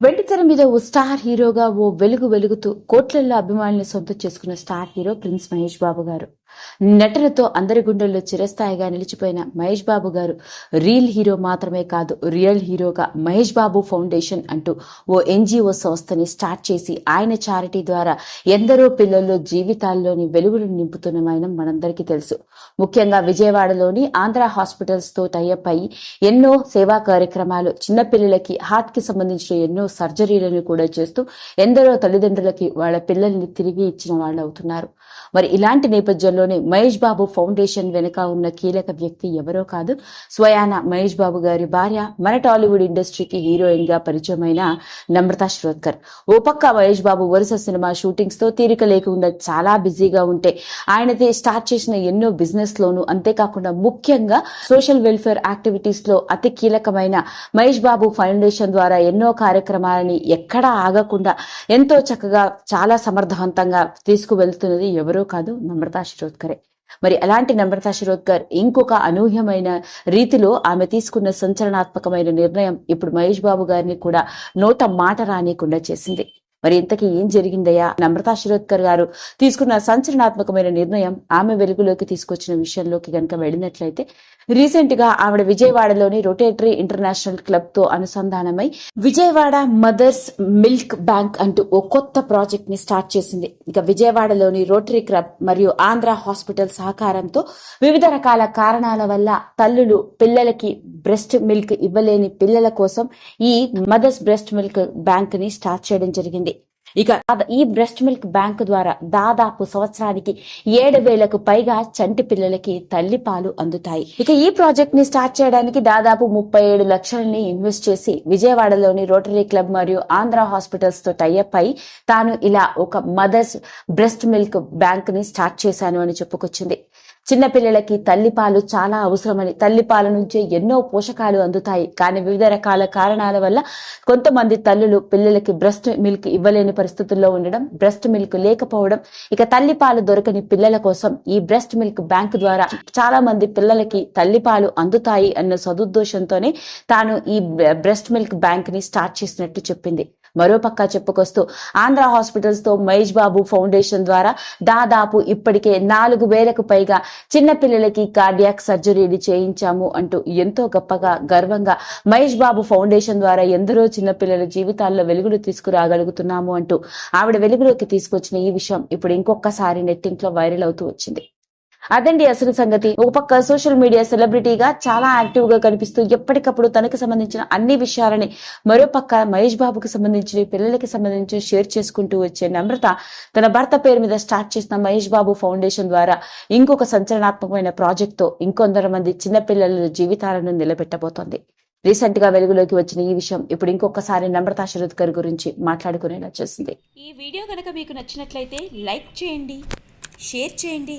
వెండితెర మీద ఓ స్టార్ హీరోగా ఓ వెలుగు వెలుగుతూ కోట్లల్లో అభిమానుల్ని సొంతం చేసుకున్న star hero prince Mahesh Babu గారు. నటనతో అందరి గుండెల్లో చిరస్థాయిగా నిలిచిపోయిన మహేష్ బాబు గారు రీల్ హీరో మాత్రమే కాదు రియల్ హీరోగా మహేష్ బాబు ఫౌండేషన్ అంటూ ఓ ఎన్జిఓ సంస్థని స్టార్ట్ చేసి ఆయన చారిటీ ద్వారా ఎందరో పిల్లల్లో జీవితాల్లోని వెలుగులు నింపుతున్న ఆయన మనందరికీ తెలుసు. ముఖ్యంగా విజయవాడలోని ఆంధ్ర హాస్పిటల్స్తో టైఅప్ అయి ఎన్నో సేవా కార్యక్రమాలు చిన్నపిల్లలకి హార్ట్కి సంబంధించిన ఎన్నో సర్జరీలను కూడా చేస్తూ ఎందరో తల్లిదండ్రులకి వాళ్ళ పిల్లల్ని తిరిగి ఇచ్చిన వాళ్ళు అవుతున్నారు మరి ఇలాంటి నేపథ్యంలో నేపథ్యంలోనే మహేష్ బాబు ఫౌండేషన్ వెనుక ఉన్న కీలక వ్యక్తి ఎవరో కాదు స్వయాన మహేష్ బాబు గారి భార్య మన టాలీవుడ్ ఇండస్ట్రీకి హీరోయిన్గా పరిచయమైన నమ్రత శ్రోత్కర్. ఓ పక్క మహేష్ బాబు వరుస సినిమా షూటింగ్స్తో తీరిక లేకుండా చాలా బిజీగా ఉంటే ఆయనదే స్టార్ట్ చేసిన ఎన్నో బిజినెస్ లోను అంతేకాకుండా ముఖ్యంగా సోషల్ వెల్ఫేర్ యాక్టివిటీస్లో అతి కీలకమైన మహేష్ బాబు ఫౌండేషన్ ద్వారా ఎన్నో కార్యక్రమాలని ఎక్కడా ఆగకుండా ఎంతో చక్కగా చాలా సమర్థవంతంగా తీసుకువెళ్తున్నది ఎవరో కాదు నమ్రతా శిరోద్కరే మరి అలాంటి నమ్రతా శిరోద్కర్ ఇంకొక అనూహ్యమైన రీతిలో ఆమె తీసుకున్న సంచలనాత్మకమైన నిర్ణయం ఇప్పుడు మహేష్ బాబు గారిని కూడా నోట మాట రానియకుండా చేసింది. మరి ఇంతకీ ఏం జరిగిందయ్యా? నమ్రతా శిరోద్కర్ గారు తీసుకున్న సంచలనాత్మకమైన నిర్ణయం ఆమె వెలుగులోకి తీసుకొచ్చిన విషయంలోకి గనక వెళ్ళినట్లయితే రీసెంట్గా ఆవిడ విజయవాడలోని రొటేటరీ ఇంటర్నేషనల్ క్లబ్తో అనుసంధానమై విజయవాడ మదర్స్ మిల్క్ బ్యాంక్ అంటూ ఓ కొత్త ప్రాజెక్ట్ని స్టార్ట్ చేసింది. ఇక విజయవాడలోని రోటరీ క్లబ్ మరియు ఆంధ్ర హాస్పిటల్ సహకారంతో వివిధ రకాల కారణాల వల్ల తల్లులు పిల్లలకి బ్రెస్ట్ మిల్క్ ఇవ్వలేని పిల్లల కోసం ఈ మదర్స్ బ్రెస్ట్ మిల్క్ బ్యాంక్ని స్టార్ట్ చేయడం జరిగింది. ఇక ఈ బ్రెస్ట్ మిల్క్ బ్యాంక్ ద్వారా దాదాపు సంవత్సరానికి ఏడు వేలకు పైగా చంటి పిల్లలకి తల్లి పాలు అందుతాయి. ఇక ఈ ప్రాజెక్ట్ని స్టార్ట్ చేయడానికి దాదాపు ముప్పై ఏడు లక్షలని ఇన్వెస్ట్ చేసి విజయవాడలోని రోటరీ క్లబ్ మరియు ఆంధ్ర హాస్పిటల్స్తో టైఅప్ అయి తాను ఇలా ఒక మదర్స్ బ్రెస్ట్ మిల్క్ బ్యాంక్ని స్టార్ట్ చేశాను అని చెప్పుకొచ్చింది. చిన్నపిల్లలకి తల్లిపాలు చాలా అవసరమని తల్లిపాల నుంచే ఎన్నో పోషకాలు అందుతాయి. కానీ వివిధ రకాల కారణాల వల్ల కొంతమంది తల్లులు పిల్లలకి బ్రెస్ట్ మిల్క్ ఇవ్వలేని పరిస్థితుల్లో ఉండడం బ్రెస్ట్ మిల్క్ లేకపోవడం ఇక తల్లిపాలు దొరకని పిల్లల కోసం ఈ బ్రెస్ట్ మిల్క్ బ్యాంక్ ద్వారా చాలా మంది పిల్లలకి తల్లిపాలు అందుతాయి అన్న సదుద్దేశంతోనే తాను ఈ బ్రెస్ట్ మిల్క్ బ్యాంక్ని స్టార్ట్ చేసినట్టు చెప్పింది. మరోపక్క చెప్పుకొస్తూ ఆంధ్ర హాస్పిటల్స్తో మహేష్ బాబు ఫౌండేషన్ ద్వారా దాదాపు ఇప్పటికే నాలుగు వేలకు పైగా చిన్న పిల్లలకి కార్డియాక్ సర్జరీలు చేయించాము అంటూ ఎంతో గొప్పగా గర్వంగా మహేష్ బాబు ఫౌండేషన్ ద్వారా ఎందరో చిన్న పిల్లల జీవితాల్లో వెలుగులు తీసుకురాగలుగుతున్నాము అంటూ ఆవిడ వెలుగులోకి తీసుకొచ్చిన ఈ విషయం ఇప్పుడు ఇంకొకసారి నెట్టింట్లో వైరల్ అవుతూ వచ్చింది. అదండి అసలు సంగతి. ఒక పక్క సోషల్ మీడియా సెలబ్రిటీగా చాలా యాక్టివ్గా కనిపిస్తూ ఎప్పటికప్పుడు తనకు సంబంధించిన అన్ని విషయాలని మరో పక్క మహేష్ బాబుకి సంబంధించిన పిల్లలకి సంబంధించి షేర్ చేసుకుంటూ వచ్చే నమ్రత తన భర్త పేరు మీద స్టార్ట్ చేసిన మహేష్ బాబు ఫౌండేషన్ ద్వారా ఇంకొక సంచలనాత్మకమైన ప్రాజెక్ట్తో ఇంకొందరు మంది చిన్నపిల్లల జీవితాలను నిలబెట్టబోతోంది. రీసెంట్గా వెలుగులోకి వచ్చిన ఈ విషయం ఇప్పుడు ఇంకొకసారి నమ్రతా శరత్కర్ గురించి మాట్లాడుకునేలా చేసింది. ఈ వీడియో కనుక మీకు నచ్చినట్లయితే లైక్ చేయండి షేర్ చేయండి